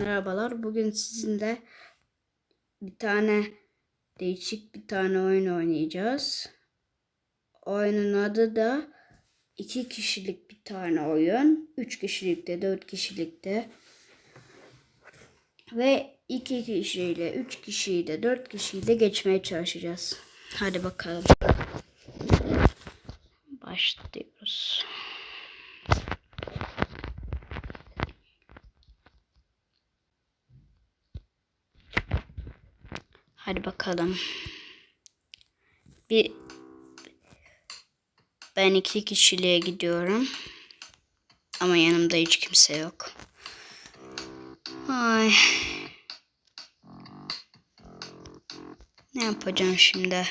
Merhabalar. Bugün sizinle bir tane değişik bir tane oyun oynayacağız. Oyunun adı da iki kişilik bir tane oyun. Üç kişilikte, dört kişilikte. Ve iki kişiyle, üç kişiyle, dört kişiyle geçmeye çalışacağız. Hadi bakalım. Başlıyoruz. Hadi bakalım. Bir ben iki kişiliğe gidiyorum. Ama yanımda hiç kimse yok. Ay. Ne yapacağım şimdi?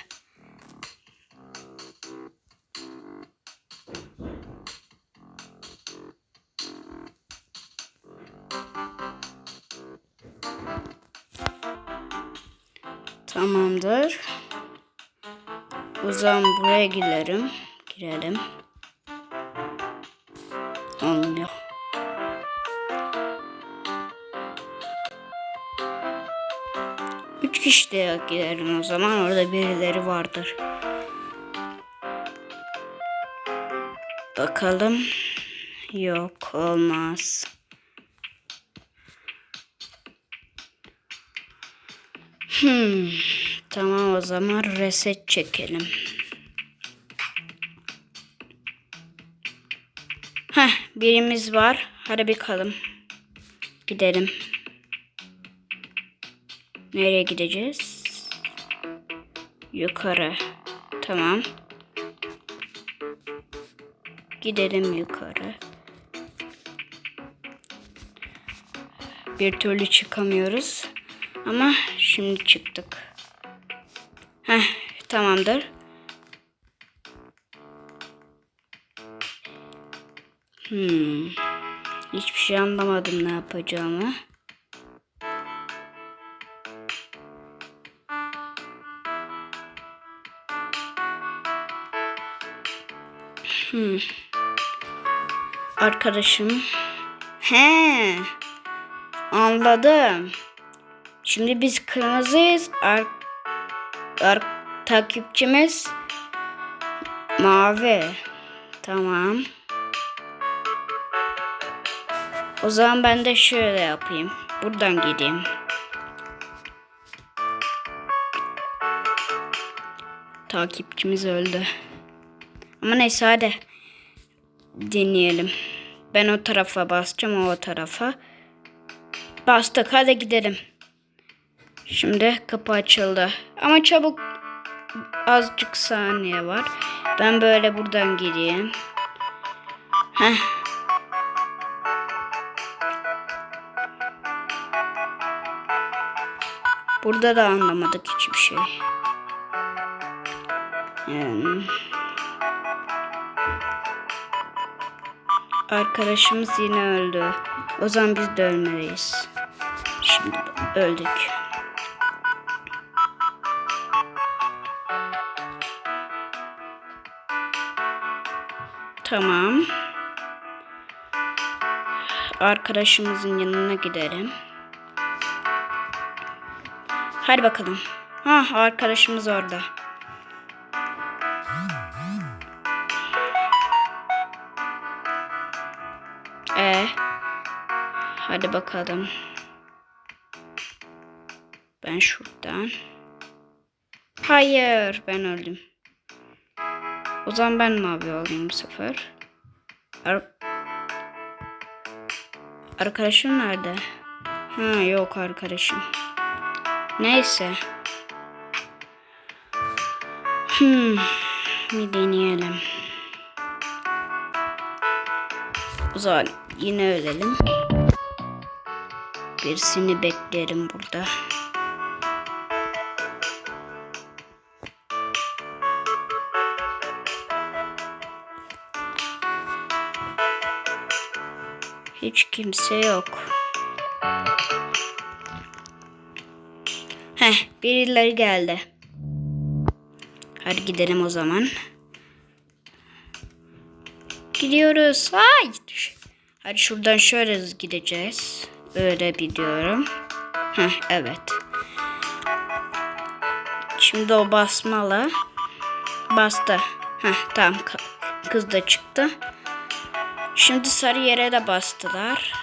Tamamdır. O zaman buraya girelim. Girelim. Olmuyor. Üç kişi de girelim o zaman. Orada birileri vardır. Bakalım. Yok olmaz. Hmm. Tamam o zaman reset çekelim. Heh birimiz var. Hadi bakalım. Gidelim. Nereye gideceğiz? Yukarı. Tamam. Gidelim yukarı. Bir türlü çıkamıyoruz. Ama şimdi çıktık. Heh, tamamdır. Hmm. Hiçbir şey anlamadım ne yapacağımı. Hmm. Arkadaşım. He. Anladım. Şimdi biz kırmızıyız. Ar ar takipçimiz mavi. Tamam. O zaman ben de şöyle yapayım. Buradan gideyim. Takipçimiz öldü. Ama neyse hadi. Deneyelim. Ben o tarafa basacağım o, tarafa. Bastık hadi gidelim. Şimdi kapı açıldı. Ama çabuk azıcık saniye var. Ben böyle buradan gireyim. Heh. Burada da anlamadık hiçbir şey. Yani. Arkadaşımız yine öldü. O zaman biz de ölmeliyiz. Şimdi öldük. Tamam. Arkadaşımızın yanına gidelim. Hadi bakalım. Ha arkadaşımız orada. E. Hadi bakalım. Ben şuradan. Hayır, ben öldüm. O zaman ben mavi olayım bu sefer. Ar arkadaşım nerede? Ha yok arkadaşım. Neyse. Hmm, bir deneyelim. O zaman yine ölelim. Birisini beklerim burada. Hiç kimse yok. Heh, birileri geldi. Hadi gidelim o zaman. Gidiyoruz. Ay! Hadi şuradan şöyle gideceğiz. Öyle biliyorum. Heh, evet. Şimdi o basmalı. Bastı. Heh, tamam kız da çıktı. Şimdi sarı yere de bastılar.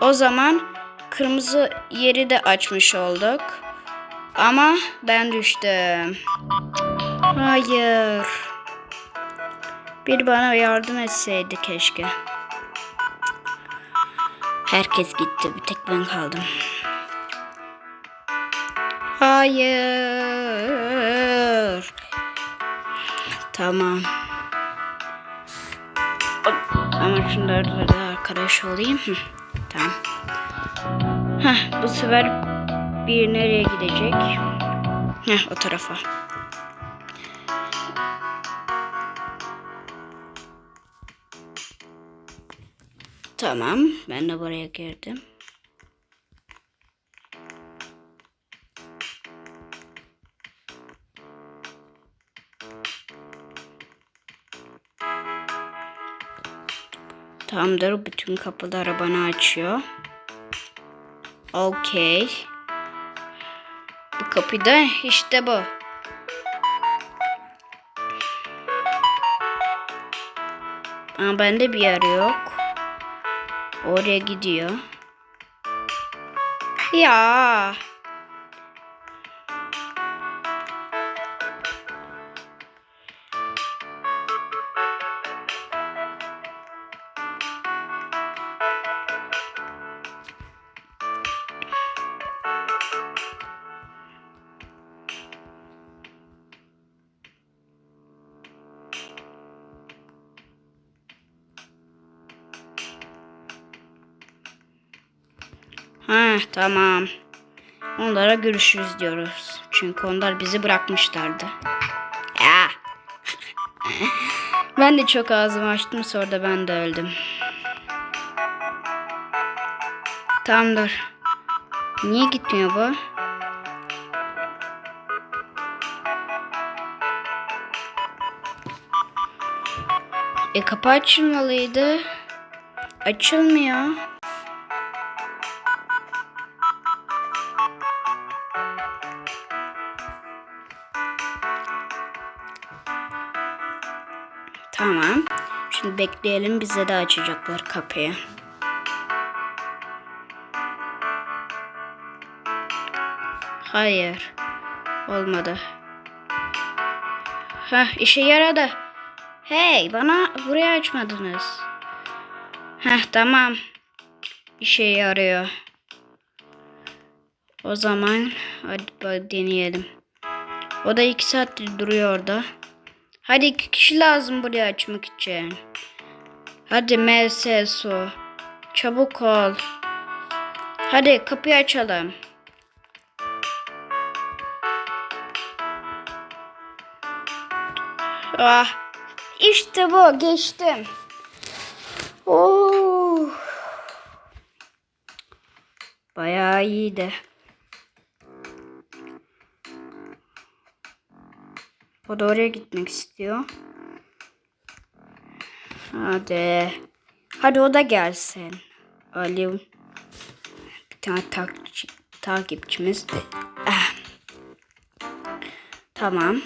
O zaman kırmızı yeri de açmış olduk. Ama ben düştüm. Hayır. Bir bana yardım etseydi keşke. Herkes gitti. Bir tek ben kaldım. Hayır. Tamam. Ama şunlarla da arkadaş olayım. Hı, Tamam. Heh, bu sefer bir nereye gidecek? Heh, o tarafa. Tamam. Ben de buraya girdim. Tamamdır. Bütün kapıları bana açıyor. Okey. Bu kapıda işte bu. Ama bende bir yer yok. Oraya gidiyor. Ya. Ha tamam. Onlara görüşürüz diyoruz. Çünkü onlar bizi bırakmışlardı. Ya. ben de çok ağzımı açtım sonra da ben de öldüm. Tamamdır. Niye gitmiyor bu? E kapı açılmalıydı. Açılmıyor. Tamam. Şimdi bekleyelim bize de açacaklar kapıyı. Hayır. Olmadı. Heh işe yaradı. Hey bana burayı açmadınız. Heh tamam. İşe yarıyor. O zaman hadi deneyelim. O da iki saattir duruyor orada. Hadi iki kişi lazım burayı açmak için. Hadi MSSO. Çabuk ol. Hadi kapıyı açalım. Ah. İşte bu geçtim. Oh. Bayağı iyiydi. O da oraya gitmek istiyor. Hadi. Hadi o da gelsin. Ali. Bir tane takipçi, takipçimiz. Ah. Tamam.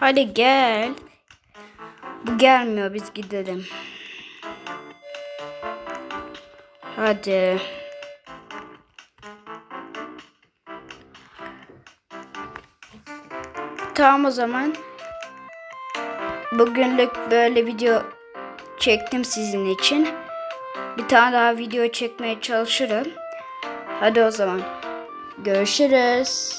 Hadi gel. Gelmiyor biz gidelim. Hadi. Tamam o zaman. Bugünlük böyle video çektim sizin için. Bir tane daha video çekmeye çalışırım. Hadi o zaman. Görüşürüz.